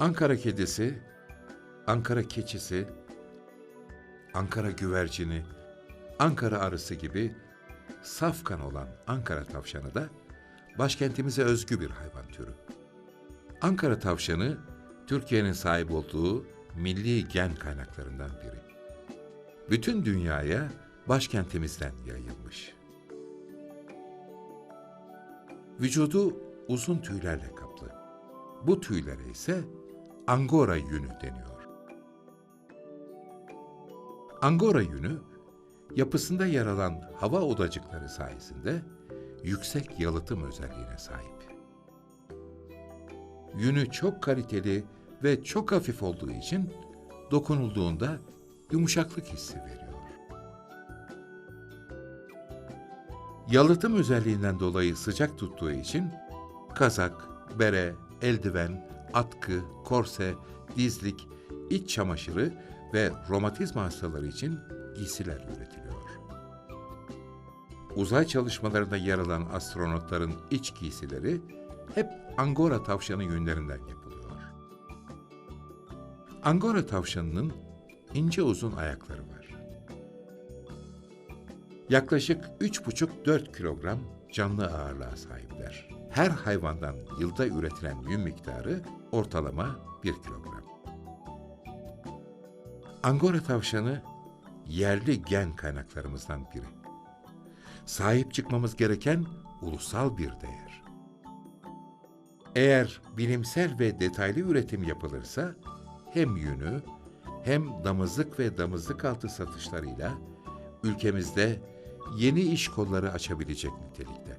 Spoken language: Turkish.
Ankara kedisi, Ankara keçisi, Ankara güvercini, Ankara arısı gibi safkan olan Ankara tavşanı da başkentimize özgü bir hayvan türü. Ankara tavşanı Türkiye'nin sahip olduğu milli gen kaynaklarından biri. Bütün dünyaya başkentimizden yayılmış. Vücudu uzun tüylerle kaplı. Bu tüylere ise angora yünü deniyor. Angora yünü yapısında yer alan hava odacıkları sayesinde yüksek yalıtım özelliğine sahip. Yünü çok kaliteli ve çok hafif olduğu için dokunulduğunda yumuşaklık hissi veriyor. Yalıtım özelliğinden dolayı sıcak tuttuğu için kazak, bere, eldiven, atkı, korse, dizlik, iç çamaşırı ve romatizma hastaları için giysiler üretiliyor. Uzay çalışmalarında yer alan astronotların iç giysileri hep Angora tavşanı yünlerinden yapılıyor. Angora tavşanının ince uzun ayakları var. Yaklaşık 3,5-4 kilogram canlı ağırlığa sahipler. Her hayvandan yılda üretilen yün miktarı ortalama 1 kilogram. Angora tavşanı yerli gen kaynaklarımızdan biri. Sahip çıkmamız gereken ulusal bir değer. Eğer bilimsel ve detaylı üretim yapılırsa hem yünü hem damızlık ve damızlık altı satışlarıyla ülkemizde yeni iş kolları açabilecek nitelikte.